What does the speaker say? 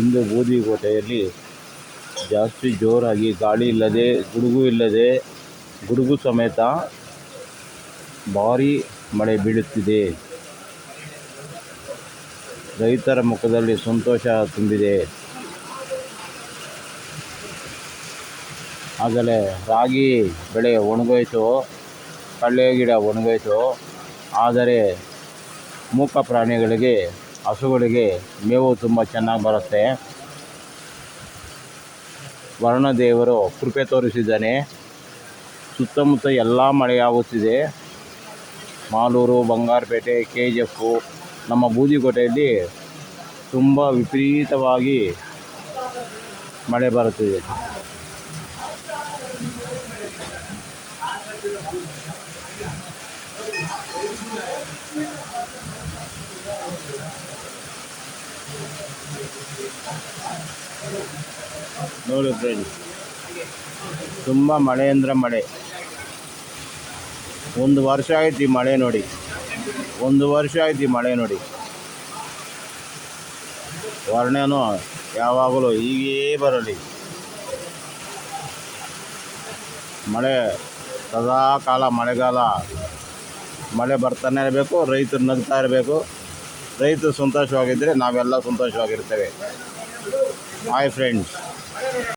ಇಂದು ಬೂದಿಕೋಟೆಯಲ್ಲಿ ಜಾಸ್ತಿ ಜೋರಾಗಿ ಗಾಳಿ ಇಲ್ಲದೆ, ಗುಡುಗು ಇಲ್ಲದೆ, ಗುಡುಗು ಸಮೇತ ಭಾರೀ ಮಳೆ ಬೀಳುತ್ತಿದೆ. ರೈತರ ಮುಖದಲ್ಲಿ ಸಂತೋಷ ತುಂಬಿದೆ. ಆಗಲೇ ರಾಗಿ ಬೆಳೆ ಒಣಗೋಯ್ತು ಕಳ್ಳೆ ಗಿಡ ಒಣಗೋಯ್ತು. ಆದರೆ ಮೂಕ ಪ್ರಾಣಿಗಳಿಗೆ ಹಸುಗಳಿಗೆ ಮೇವು ತುಂಬ ಚೆನ್ನಾಗಿ ಬರುತ್ತೆ. ವರ್ಣದೇವರು ಕೃಪೆ ತೋರಿಸಿದ್ದಾನೆ. ಸುತ್ತಮುತ್ತ ಎಲ್ಲ ಮಳೆಯಾಗುತ್ತಿದೆ. Malur, Bangarapete K G F ನಮ್ಮ ಬೂದಿಕೋಟೆಯಲ್ಲಿ ತುಂಬ ವಿಪರೀತವಾಗಿ ಮಳೆ ಬರುತ್ತಿದೆ. ನೋಡಿ ತುಂಬ ಮಳೆ ಅಂದ್ರೆ ಮಳೆ. ಒಂದು ವರ್ಷ ಆಯ್ತು ಈ ಮಳೆ ನೋಡಿ. ಒಂದು ವರ್ಷ ಆಯ್ತು ಈ ಮಳೆ ನೋಡಿ. ವರ್ಣನು ಯಾವಾಗಲೂ ಹೀಗೇ ಬರಲಿ. ಮಳೆ, ಸದಾ ಕಾಲ ಮಳೆಗಾಲ. ಮಳೆ ಬರ್ತಾನೆ ಇರಬೇಕು, ರೈತರು ನಗ್ತಾ ಇರಬೇಕು. ರೈತರು ಸಂತೋಷವಾಗಿದ್ದರೆ ನಾವೆಲ್ಲ ಸಂತೋಷವಾಗಿರ್ತೇವೆ. Hi friends